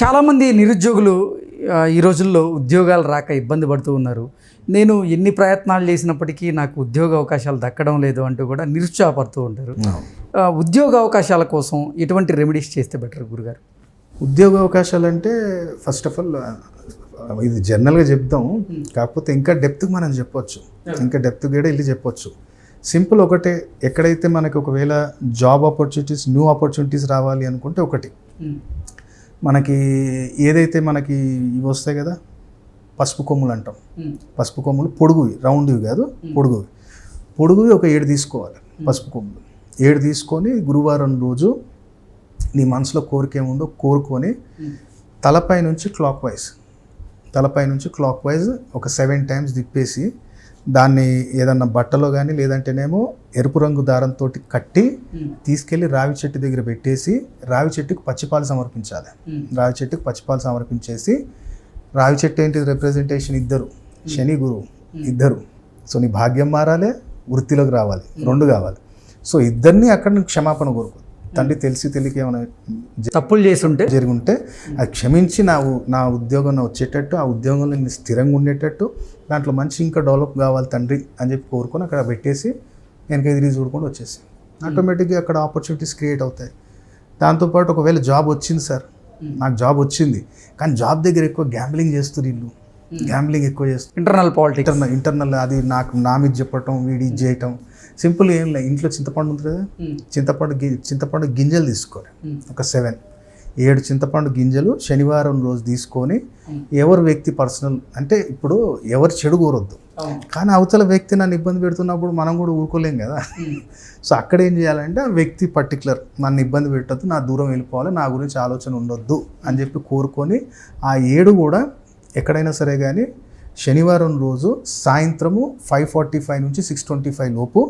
చాలామంది నిరుద్యోగులు ఈ రోజుల్లో ఉద్యోగాలు రాక ఇబ్బంది పడుతూ ఉన్నారు. నేను ఎన్ని ప్రయత్నాలు చేసినప్పటికీ నాకు ఉద్యోగ అవకాశాలు దక్కడం లేదు అంటూ కూడా నిరుత్సాహపడుతూ ఉంటారు. ఉద్యోగ అవకాశాల కోసం ఎటువంటి రెమెడీస్ చేస్తే బెటర్ గురుగారు? ఉద్యోగ అవకాశాలు అంటే ఫస్ట్ ఆఫ్ ఆల్ ఇది జనరల్గా చెప్దాం కాకపోతే ఇంకా డెప్త్కి మనం చెప్పొచ్చు. ఇంకా డెప్త్ కూడా వెళ్ళి చెప్పొచ్చు. సింపుల్ ఒకటే ఎక్కడైతే మనకి ఒకవేళ జాబ్ ఆపర్చునిటీస్ న్యూ ఆపర్చునిటీస్ రావాలి అనుకుంటే ఒకటి. మనకి ఏదైతే మనకి ఇవి వస్తాయి కదా పసుపు కొమ్ములు అంటాం. పసుపు కొమ్ములు పొడుగువి రౌండ్వి కాదు పొడుగువి. పొడుగువి ఒక ఏడు తీసుకోవాలి పసుపు కొమ్ములు. ఏడు తీసుకొని గురువారం రోజు నీ మనసులో కోరిక ఏముందో కోరుకొని తలపై నుంచి క్లాక్ వైజ్ తలపై నుంచి క్లాక్ వైజ్ ఒక సెవెన్ టైమ్స్ తిప్పేసి దాన్ని ఏదన్నా బట్టలో కానీ లేదంటేనేమో ఎరుపు రంగు దారంతో కట్టి తీసుకెళ్ళి రావి చెట్టు దగ్గర పెట్టేసి రావి చెట్టుకు పచ్చిపాలు సమర్పించాలి. రావి చెట్టుకు పచ్చిపాలు సమర్పించేసి రావి చెట్టు ఏంటి? రిప్రజెంటేషన్ ఇద్దరు. శని గురువు. ఇద్దరు. సో నీ భాగ్యం మారాలి వృత్తిలోకి రావాలి. రెండు కావాలి. సో ఇద్దరిని అక్కడ క్షమాపణ కోరుకో. తండ్రి తెలిసి తెలియక ఏమైనా తప్పులు చేస్తుంటే? జరుగుంటే అది క్షమించి నా నా ఉద్యోగం నా వచ్చేటట్టు ఆ ఉద్యోగంలో నేను స్థిరంగా ఉండేటట్టు దాంట్లో మంచి ఇంకా డెవలప్ కావాలి తండ్రి అని చెప్పి కోరుకొని అక్కడ పెట్టేసి వెనక ఎదిరి చూడుకొని వచ్చేసి. ఆటోమేటిక్గా అక్కడ ఆపర్చునిటీస్ క్రియేట్ అవుతాయి. దాంతోపాటు ఒకవేళ జాబ్ వచ్చింది సార్ నాకు జాబ్ వచ్చింది కానీ జాబ్ దగ్గర ఎక్కువ గ్యాంబ్లింగ్ చేస్తారు వీళ్ళు. గ్యాంబ్లింగ్ ఎక్కువ చేస్తారు ఇంటర్నల్ పాలిటిక్స్ ఇంటర్నల్ ఇంటర్నల్ అది నాకు నా మీద చెప్పటం వీడి ఇది చేయటం. సింపుల్ ఏం లేదు. ఇంట్లో చింతపండు ఉంటుంది కదా చింతపండు గి చింతపండు గింజలు తీసుకోవాలి ఒక సెవెన్ ఏడు చింతపండు గింజలు శనివారం రోజు తీసుకొని ఎవరు వ్యక్తి పర్సనల్ అంటే ఇప్పుడు ఎవరు చెడు కోరొద్దు. కానీ అవతల వ్యక్తి నన్ను ఇబ్బంది పెడుతున్నప్పుడు మనం కూడా ఊరుకోలేం కదా. సో అక్కడ ఏం చేయాలంటే ఆ వ్యక్తి పర్టికులర్ నన్ను ఇబ్బంది పెట్టద్దు నా దూరం వెళ్ళిపోవాలి నా గురించి ఆలోచన ఉండొద్దు అని చెప్పి కోరుకొని ఆ ఏడు కూడా ఎక్కడైనా సరే కానీ శనివారం రోజు సాయంత్రము ఫైవ్ ఫార్టీ ఫైవ్ నుంచి సిక్స్ ట్వంటీ ఫైవ్ లోపు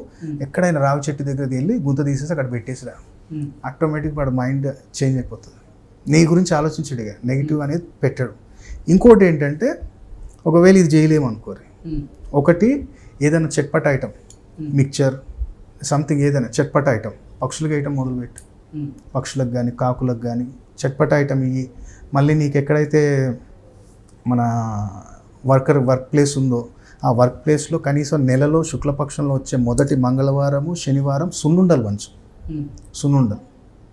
ఎక్కడైనా రావి చెట్టు దగ్గరికి వెళ్ళి గుంత తీసేసి అక్కడ పెట్టేసిరా. ఆటోమేటిక్ వాడు మైండ్ చేంజ్ అయిపోతుంది. నీ గురించి ఆలోచించడుగా నెగిటివ్ అనేది పెట్టాడు. ఇంకోటి ఏంటంటే ఒకవేళ ఇది చేయలేము అనుకోరు ఒకటి ఏదైనా చట్పట్ ఐటమ్ మిక్చర్ సంథింగ్ ఏదైనా చట్పట్ ఐటమ్ పక్షులకి ఐటమ్ మొదలుపెట్టు. పక్షులకు కానీ కాకులకు కానీ చట్పట్ ఐటమ్ ఇవి మళ్ళీ నీకు ఎక్కడైతే మన వర్కర్ వర్క్ ప్లేస్ ఉందో ఆ వర్క్ ప్లేస్లో కనీసం నెలలో శుక్లపక్షంలో వచ్చే మొదటి మంగళవారము శనివారం సున్నుండలు వంచు సున్నుండలు.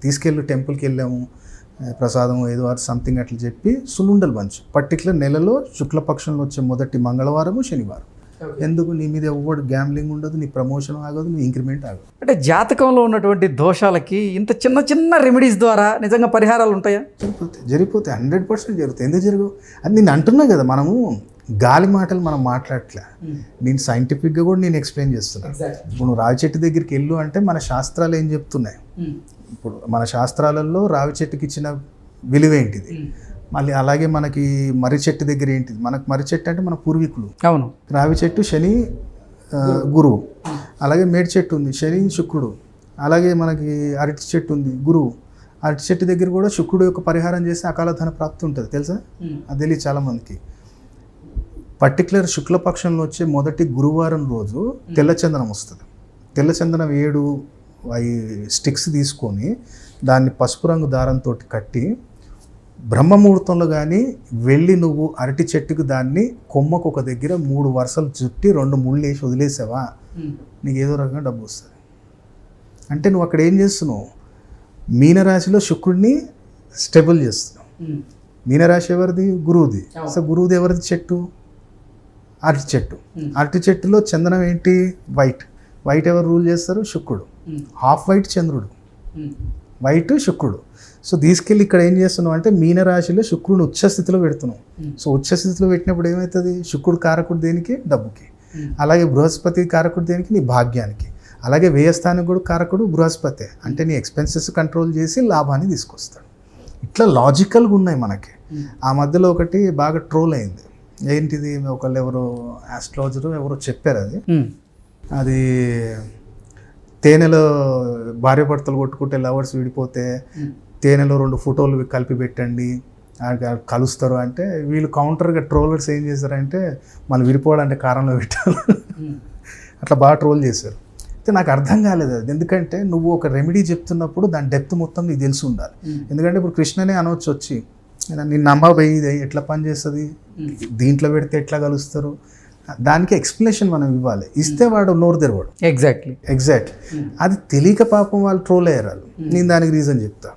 తీసుకెళ్ళి టెంపుల్కి వెళ్ళాము. ప్రసాదం ఏదో ఆర్ సంథింగ్ అట్లా చెప్పి సున్నుండలు పంచు. పర్టికులర్ నెలలో శుక్లపక్షంలో వచ్చే మొదటి మంగళవారము శనివారం. ఎందుకు నీ మీద ఎవడు గ్యాంబ్లింగ్ ఉండదు నీ ప్రమోషన్ ఆగదు నీ ఇంక్రిమెంట్ ఆగదు? అంటే జాతకంలో ఉన్నటువంటి దోషాలకి ఇంత చిన్న చిన్న రెమెడీస్ ద్వారా నిజంగా పరిహారాలు ఉంటాయా? జరిగిపోతాయి జరిగిపోతాయి హండ్రెడ్ పర్సెంట్ జరుగుతాయి. ఎందుకు జరుగు అది నేను అంటున్నా కదా మనము గాలి మాటలు మనం మాట్లాడట్లే. నేను సైంటిఫిక్గా కూడా నేను ఎక్స్ప్లెయిన్ చేస్తున్నాను ఇప్పుడు నువ్వు రావి చెట్టు దగ్గరికి వెళ్ళు అంటే మన శాస్త్రాలు ఏం చెప్తున్నాయి? ఇప్పుడు మన శాస్త్రాలలో రావి చెట్టుకి ఇచ్చిన విలువ ఏంటిది? మళ్ళీ అలాగే మనకి మర్రి చెట్టు దగ్గర ఏంటిది? మనకు మర్రి చెట్టు అంటే మన పూర్వీకులు. అవును. రావి చెట్టు శని గురువు. అలాగే మేడి చెట్టు ఉంది శని శుక్రుడు. అలాగే మనకి అరటి చెట్టు ఉంది గురువు. అరటి చెట్టు దగ్గర కూడా శుక్రుడు యొక్క పరిహారం చేస్తే అకాల ధన ప్రాప్తి ఉంటుంది తెలుసా? అది తెలియదు చాలామందికి. పర్టికులర్ శుక్లపక్షంలో వచ్చే మొదటి గురువారం రోజు తెల్లచందనం వస్తుంది. తెల్లచందనం ఏడు అవి స్టిక్స్ తీసుకొని దాన్ని పసుపు రంగు దారంతో కట్టి బ్రహ్మముహూర్తంలో కానీ వెళ్ళి నువ్వు అరటి చెట్టుకు దాన్ని కొమ్మకు ఒక దగ్గర మూడు వరుసలు చుట్టి రెండు ముళ్ళు వేసి వదిలేసావా? నీకు ఏదో రకంగా డబ్బు వస్తుంది. అంటే నువ్వు అక్కడ ఏం చేస్తున్నావు? మీనరాశిలో శుక్రుడిని స్టెబుల్ చేస్తున్నావు. మీనరాశి ఎవరిది? గురువుది. సో గురువుది ఎవరిది? చెట్టు. అరటి చెట్టు. అరటి చెట్టులో చందనం ఏంటి? వైట్. వైట్ ఎవరు రూల్ చేస్తారు? శుక్రుడు. హాఫ్ వైట్ చంద్రుడు. వైట్ శుక్రుడు. సో తీసుకెళ్ళి ఇక్కడ ఏం చేస్తున్నావు అంటే మీనరాశిలో శుక్రుడు ఉచ్చ స్థితిలో పెడుతున్నావు. సో ఉచ్చ స్థితిలో పెట్టినప్పుడు ఏమవుతుంది శుక్రుడు కారకుడు దేనికి? డబ్బుకి. అలాగే బృహస్పతి కారకుడు దేనికి? నీ భాగ్యానికి. అలాగే వ్యయస్థానికి కూడా కారకుడు బృహస్పతి. అంటే నీ ఎక్స్పెన్సెస్ కంట్రోల్ చేసి లాభాన్ని తీసుకొస్తాడు. ఇట్లా లాజికల్గా ఉన్నాయి మనకి. ఆ మధ్యలో ఒకటి బాగా ట్రోల్ అయింది. ఏంటిది? ఒకళ్ళు ఎవరో ఆస్ట్రాలజరు ఎవరో చెప్పారు అది. అది తేనెలో భార్య భర్తలు కొట్టుకుంటే లవర్స్ విడిపోతే తేనెలో రెండు ఫోటోలు కలిపి పెట్టండి కలుస్తారు అంటే వీళ్ళు కౌంటర్గా ట్రోలర్స్ ఏం చేశారంటే మనం విడిపోవాలంటే కారంలో పెట్టారు. అట్లా బాగా ట్రోల్ చేశారు. అయితే నాకు అర్థం కాలేదు అది. ఎందుకంటే నువ్వు ఒక రెమెడీ చెప్తున్నప్పుడు దాని డెప్త్ మొత్తం నీకు తెలిసి ఉండాలి. ఎందుకంటే ఇప్పుడు కృష్ణనే అనవచ్చు వచ్చి నిన్ను నమ్మబోయి ఇది ఎట్లా పని చేస్తుంది? దీంట్లో పెడితే ఎట్లా కలుస్తారు? దానికి ఎక్స్ప్లెనేషన్ మనం ఇవ్వాలి. ఇస్తే వాడు నోరు తెరవాడు. ఎగ్జాక్ట్లీ ఎగ్జాక్ట్ అది తెలియక పాపం వాళ్ళు ట్రోల్ అయ్యారు వాళ్ళు. నేను దానికి రీజన్ చెప్తా.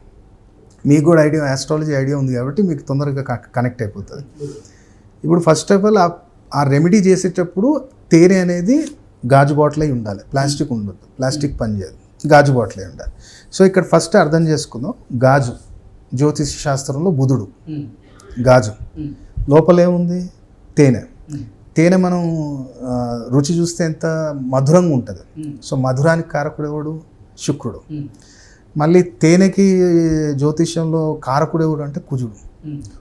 మీకు కూడా ఐడియా ఆస్ట్రాలజీ ఐడియా ఉంది కాబట్టి మీకు తొందరగా కనెక్ట్ అయిపోతుంది. ఇప్పుడు ఫస్ట్ ఆఫ్ ఆల్ ఆ రెమెడీ చేసేటప్పుడు తేనె అనేది గాజు బాటిల్ అయి ఉండాలి. ప్లాస్టిక్ ఉండదు. ప్లాస్టిక్ పని చేయదు. గాజు బాటిల్ అయి ఉండాలి. సో ఇక్కడ ఫస్ట్ అర్థం చేసుకుందాం. గాజు. జ్యోతిష శాస్త్రంలో బుధుడు. గాజు. లోపల ఏముంది తేనె. తేనె మనం రుచి చూస్తే ఎంత మధురంగా ఉంటుంది. సో మధురానికి కారకుడు ఎవడు? శుక్రుడు. మళ్ళీ తేనెకి జ్యోతిష్యంలో కారకుడు ఎవడు అంటే కుజుడు.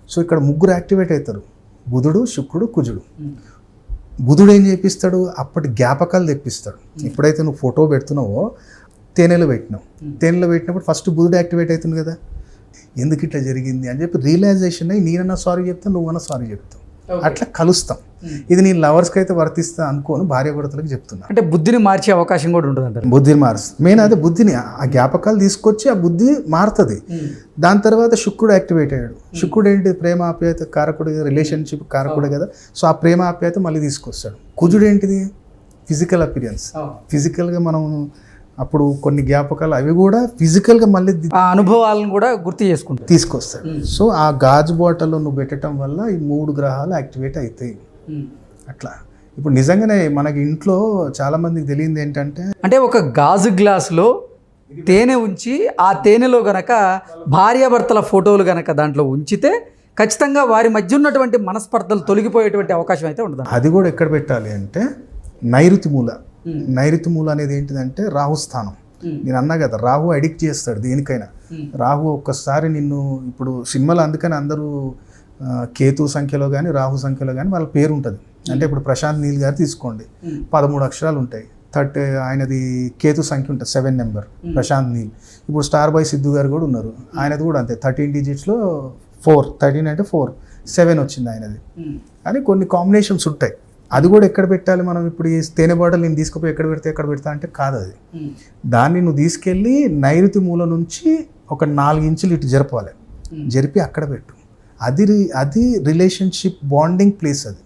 సో ఇక్కడ ముగ్గురు యాక్టివేట్ అవుతారు. బుధుడు శుక్రుడు కుజుడు. బుధుడు ఏం చేపిస్తాడు? అప్పటి జ్ఞాపకాలు తెప్పిస్తాడు. ఎప్పుడైతే నువ్వు ఫోటో పెడుతున్నావో తేనెలో పెట్టినావు. తేనెలో పెట్టినప్పుడు ఫస్ట్ బుధుడు యాక్టివేట్ అవుతుంది కదా. ఎందుకు ఇట్లా జరిగింది అని చెప్పి రియలైజేషన్ అయ్యి నేనన్నా సారీ చెప్తాను నువ్వన్నా సారీ చెప్తావు. అట్లా కలుస్తాం. ఇది నేను లవర్స్కి అయితే వర్తిస్తా అనుకోను భార్య భర్తలకు చెప్తున్నా. అంటే బుద్ధిని మార్చే అవకాశం కూడా ఉంటుంది అంటారు బుద్ధిని మారుస్తుంది. మెయిన్ అదే బుద్ధిని ఆ జ్ఞాపకాలు తీసుకొచ్చి ఆ బుద్ధి మారుతుంది. దాని తర్వాత శుక్రుడు యాక్టివేట్ అయ్యాడు. శుక్రుడు ఏంటి? ప్రేమ ఆప్యాయత కారకుడు రిలేషన్షిప్ కారకుడు కదా. సో ఆ ప్రేమ ఆప్యాయత మళ్ళీ తీసుకొస్తాడు. కుజుడు ఏంటిది? ఫిజికల్ అపిరియన్స్ ఫిజికల్గా మనం అప్పుడు కొన్ని జ్ఞాపకాలు అవి కూడా ఫిజికల్గా మళ్ళీ ఆ అనుభవాలను కూడా గుర్తు చేసుకుంటారు తీసుకొస్తాడు సో ఆ గాజు బాటిల్లో నువ్వు పెట్టడం వల్ల ఈ మూడు గ్రహాలు యాక్టివేట్ అవుతాయి అట్లా. ఇప్పుడు నిజంగానే మనకి ఇంట్లో చాలా మందికి తెలియంది ఏంటంటే అంటే ఒక గాజు గ్లాసులో తేనె ఉంచి ఆ తేనెలో గనక భార్యాభర్తల ఫోటోలు గనక దాంట్లో ఉంచితే ఖచ్చితంగా వారి మధ్య ఉన్నటువంటి మనస్పర్ధలు తొలగిపోయేటువంటి అవకాశం అయితే ఉండదు. అది కూడా ఎక్కడ పెట్టాలి అంటే నైరుతి మూల. నైరుతి మూల అనేది ఏంటిదంటే రాహు స్థానం. నేను అన్నా కదా రాహు అడిక్ట్ చేస్తాడు దేనికైనా. రాహు ఒక్కసారి నిన్ను ఇప్పుడు సినిమాలో అందుకని అందరూ కేతు సంఖ్యలో కానీ రాహు సంఖ్యలో కానీ వాళ్ళ పేరు ఉంటుంది. అంటే ఇప్పుడు ప్రశాంత్ నీల్ గారు తీసుకోండి. పదమూడు అక్షరాలు ఉంటాయి. థర్టీ ఆయనది కేతు సంఖ్య ఉంటుంది సెవెన్ నెంబర్ ప్రశాంత్ నీల్. ఇప్పుడు స్టార్ బాయ్ సిద్ధు గారు కూడా ఉన్నారు. ఆయనది కూడా అంతే థర్టీన్ డిజిట్స్లో ఫోర్ థర్టీన్ అంటే ఫోర్ సెవెన్ వచ్చింది ఆయనది. అని కొన్ని కాంబినేషన్స్ ఉంటాయి. అది కూడా ఎక్కడ పెట్టాలి మనం? ఇప్పుడు ఈ తేనె బాటలు నేను తీసుకుపోయి ఎక్కడ పెడితే ఎక్కడ పెడతా అంటే కాదు అది. దాన్ని నువ్వు తీసుకెళ్ళి నైరుతి మూల నుంచి ఒక నాలుగు ఇంచులు ఇటు జరపాలి. జరిపి అక్కడ పెట్టు. అది రి- అది రిలేషన్షిప్ బాండింగ్ ప్లేస్ అది.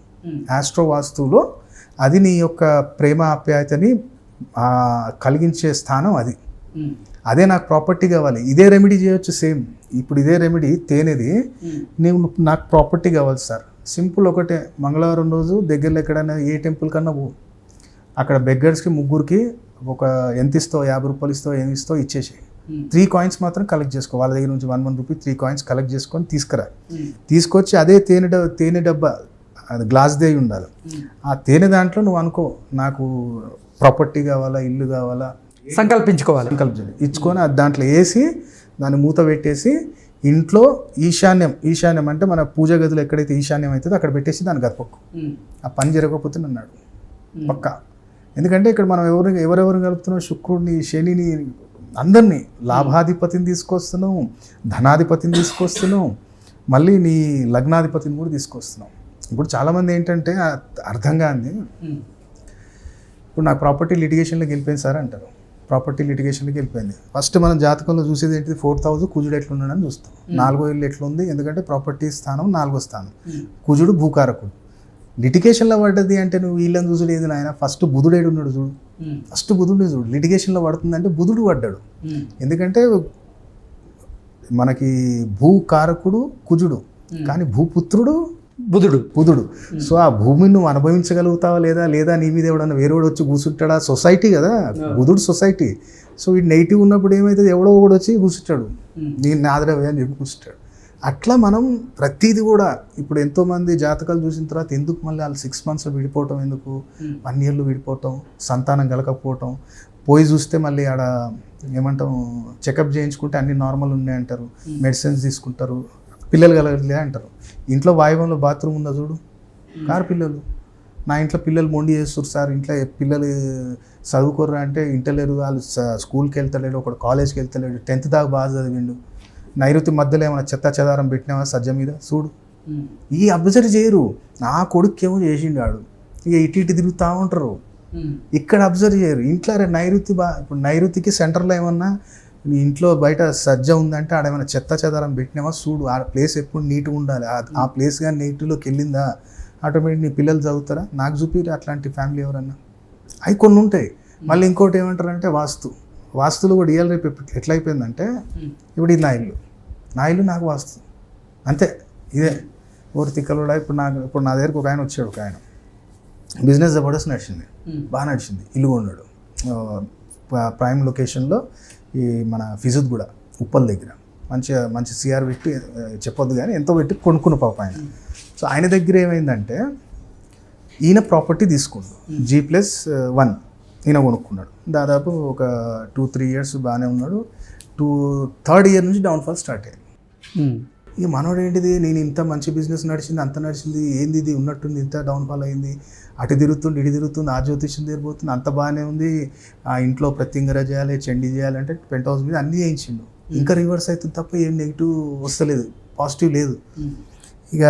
ఆస్ట్రో వాస్తువులో అది నీ యొక్క ప్రేమ ఆప్యాయతని కలిగించే స్థానం అది. అదే నాకు ప్రాపర్టీ కావాలి. ఇదే రెమెడీ చేయొచ్చు సేమ్. ఇప్పుడు ఇదే రెమెడీ తేనెది. నేను నాకు ప్రాపర్టీ కావాలి సార్. సింపుల్ ఒకటే. మంగళవారం రోజు దగ్గరలో ఎక్కడైనా ఏ టెంపుల్ కన్నా పో. అక్కడ బెగ్గర్స్కి ముగ్గురికి ఒక ఎంత ఇస్తావు యాభై రూపాయలు ఇస్తావు ఏమి ఇస్తావు ఇచ్చేసి త్రీ కాయిన్స్ మాత్రం కలెక్ట్ చేసుకో. వాళ్ళ దగ్గర నుంచి one one rupee three coins collect చేసుకొని తీసుకురా. తీసుకొచ్చి అదే తేనె తేనె డబ్బా అది గ్లాస్ దే ఉండాలి. ఆ తేనె దాంట్లో నువ్వు అనుకో నాకు ప్రాపర్టీ కావాలా ఇల్లు కావాలా సంకల్పించుకోవాలి. సంకల్పించండి ఇచ్చుకొని అది దాంట్లో వేసి దాన్ని మూత పెట్టేసి ఇంట్లో ఈశాన్యం ఈశాన్యం అంటే మన పూజ గదిలో ఎక్కడైతే ఈశాన్యం అవుతుందో అక్కడ పెట్టేసి దాన్ని గర్పక్కు ఆ పని జరగకపోతే అన్నాడు పక్క. ఎందుకంటే ఇక్కడ మనం ఎవరు ఎవరెవరు కలుపుతున్నాం? శుక్రుడిని శనిని అందరినీ. లాభాధిపతిని తీసుకొస్తున్నాం ధనాధిపతిని తీసుకొస్తున్నాం మళ్ళీ నీ లగ్నాధిపతిని కూడా తీసుకొస్తున్నాం. ఇప్పుడు చాలామంది ఏంటంటే ఆ అర్థం కాంది ఇప్పుడు నాకు ప్రాపర్టీ లిటిగేషన్లోకి వెళ్ళిపోయింది సార్ అంటారు. ప్రాపర్టీ లిటిగేషన్లోకి వెళ్ళిపోయింది. ఫస్ట్ మనం జాతకంలో చూసేది ఏంటిది? ఫోర్ థౌజండ్ కుజుడు ఎట్లున్నాడని చూస్తాం. నాలుగో ఇల్లు ఎట్లుంది? ఎందుకంటే ప్రాపర్టీ స్థానం నాలుగో స్థానం. కుజుడు భూకారకుడు. లిటిగేషన్లో పడ్డది అంటే నువ్వు వీళ్ళని చూసుడు ఏది నాయన. ఫస్ట్ బుధుడేడు ఉన్నాడు చూడు. ఫస్ట్ బుధుడే చూడు. లిటిగేషన్లో పడుతుందంటే బుధుడు పడ్డాడు. ఎందుకంటే మనకి భూకారకుడు కుజుడు. కానీ భూపుత్రుడు బుధుడు. బుధుడు. సో ఆ భూమిని నువ్వు అనుభవించగలుగుతావా లేదా? లేదా నీ మీద ఎవడన్నా వేరేవాడు వచ్చి కూర్చుంటాడా? సొసైటీ కదా. బుధుడు సొసైటీ. సో ఈ నెగిటివ్ ఉన్నప్పుడు ఏమవుతుంది ఎవడో ఒకడు వచ్చి కూర్చుంటాడు. నేను నాదరవే అని చెప్పి కూర్చుంటాడు. అట్లా మనం ప్రతిదీ కూడా ఇప్పుడు ఎంతోమంది జాతకాలు చూసిన తర్వాత ఎందుకు మళ్ళీ వాళ్ళు సిక్స్ మంత్స్ విడిపోవటం ఎందుకు? వన్ ఇయర్లో విడిపోవటం సంతానం కలగకపోవటం పోయి చూస్తే మళ్ళీ ఆడ ఏమంటాం చెకప్ చేయించుకుంటే అన్ని నార్మల్ ఉన్నాయి అంటారు మెడిసిన్స్ తీసుకుంటారు. పిల్లలు కలగట్లే అంటారు. ఇంట్లో వాయువంలో బాత్రూమ్ ఉందా చూడు? కారు పిల్లలు. నా ఇంట్లో పిల్లలు మొండి చేస్తారు సార్. ఇంట్లో పిల్లలు చదువుకోర్రా అంటే ఇంటలేరు. వాళ్ళు స్కూల్కి వెళ్తలేడు ఒకడు కాలేజ్కి వెళ్తలేడు. టెన్త్ దాకా బాగా చదివిండు. నైరుతి మధ్యలో ఏమైనా చెత్త చెదారం పెట్టినావా సజ్జ మీద? చూడు. ఈ అబ్జర్వ్ చేయరు. నా కొడుకు ఏమో చేసిండు ఆడు. ఇక ఇటు ఇటు తిరుగుతూ ఉంటారు. ఇక్కడ అబ్జర్వ్ చేయరు. ఇంట్లో నైరుతి బా ఇప్పుడు నైరుతికి సెంటర్లో ఏమన్నా నీ ఇంట్లో బయట సజ్జ ఉందంటే ఆడ ఏమైనా చెత్త చెదారం పెట్టినావా? చూడు ఆ ప్లేస్ ఎప్పుడు నీట్గా ఉండాలి. ఆ- ప్లేస్ కానీ నీటిలోకి వెళ్ళిందా? ఆటోమేటిక్ నీ పిల్లలు చదువుతారా? నాకు చూపిరు అట్లాంటి ఫ్యామిలీ ఎవరన్నా? అవి కొన్ని ఉంటాయి. మళ్ళీ ఇంకోటి ఏమంటారంటే వాస్తు. వాస్తులు కూడా ఇయ్యాలి రేపు ఎప్పుడు- ఎట్లా అయిపోయిందంటే ఇప్పుడు ఇది నా ఇల్లు. నా ఇల్లు నాకు వాస్తు. అంతే. ఇదే. ఊరి తిక్కలుడా ఇప్పుడు నాకు ఇప్పుడు నా దగ్గరకు ఒక ఆయన వచ్చాడు ఒక ఆయన. బిజినెస్ జబర్దస్త్ నడిచింది. బాగా నడిచింది. ఇల్లు కొన్నాడు. ప్రైమ్ లొకేషన్లో ఈ మన ఫిజుద్ కూడా ఉప్పల్ దగ్గర. మంచిగా మంచి సిఆర్ పెట్టి చెప్పొద్దు కానీ ఎంతో పెట్టి కొనుక్కున్న పాప ఆయన. సో ఆయన దగ్గర ఏమైందంటే ఈయన ప్రాపర్టీ తీసుకుండు జీ ప్లస్ వన్ ఈయన కొనుక్కున్నాడు. దాదాపు ఒక టూ త్రీ ఇయర్స్ బాగానే ఉన్నాడు. టూ థర్డ్ ఇయర్ నుంచి డౌన్ఫాల్ స్టార్ట్ అయ్యింది. ఇక మనోడు ఏంటిది నేను ఇంత మంచి బిజినెస్ నడిచింది అంత నడిచింది ఏంది ఇది? ఉన్నట్టుంది ఇంత డౌన్ఫాల్ అయింది. అటు తిరుగుతుంది ఇటు తిరుగుతుంది ఆ జ్యోతిష్యం తిరిగిపోతుంది అంత బాగానే ఉంది. ఆ ఇంట్లో ప్రత్యంగర చేయాలి చండీ చేయాలంటే పెంట్ హౌస్ మీద అన్నీ చేయించిండు. ఇంకా రివర్స్ అవుతుంది తప్ప ఏం నెగిటివ్ వస్తలేదు పాజిటివ్ లేదు. ఇక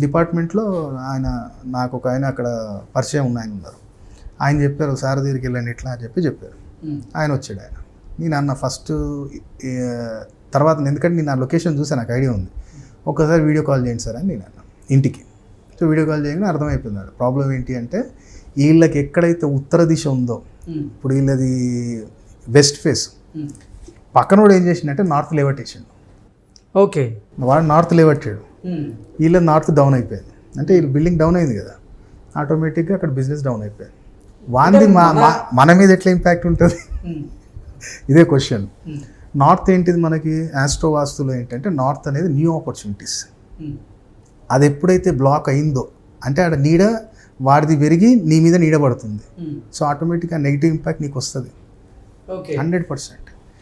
డిపార్ట్మెంట్లో ఆయన నాకు ఒక ఆయన అక్కడ పరిచయం ఉన్న ఆయన ఉన్నారు. ఆయన చెప్పారు సార్ దగ్గరికి వెళ్ళండి ఇట్లా అని చెప్పి చెప్పారు. ఆయన వచ్చాడు ఆయన. నేను అన్న ఫస్ట్ తర్వాత ఎందుకంటే నేను ఆ లొకేషన్ చూసా నాకు ఐడియా ఉంది. ఒక్కసారి వీడియో కాల్ చేయండి సార్ అని నేను అన్నా ఇంటికి. సో వీడియో కాల్ చేయగానే అర్థమైపోయింది ప్రాబ్లం ఏంటి అంటే వీళ్ళకి ఎక్కడైతే ఉత్తర దిశ ఉందో ఇప్పుడు వీళ్ళది వెస్ట్ ఫేస్ పక్కనోడు ఏం చేసిండంటే నార్త్ లేవట్టేసిండు ఓకే. వాడు నార్త్ లేవట్టాడు వీళ్ళ నార్త్ డౌన్ అయిపోయింది. అంటే వీళ్ళు బిల్డింగ్ డౌన్ అయింది కదా. ఆటోమేటిక్గా అక్కడ బిజినెస్ డౌన్ అయిపోయింది. వాంది మన మీద ఎట్లా ఇంపాక్ట్ ఉంటుంది? ఇదే క్వశ్చన్ నార్త్ ఏంటిది మనకి? ఆస్ట్రో వాస్తులో ఏంటంటే నార్త్ అనేది న్యూ ఆపర్చునిటీస్. అది ఎప్పుడైతే బ్లాక్ అయిందో అంటే ఆడ నీడ వాడిది పెరిగి నీ మీద నీడ పడుతుంది. సో ఆటోమేటిక్గా నెగిటివ్ ఇంపాక్ట్ నీకు వస్తుంది హండ్రెడ్ పర్సెంట్.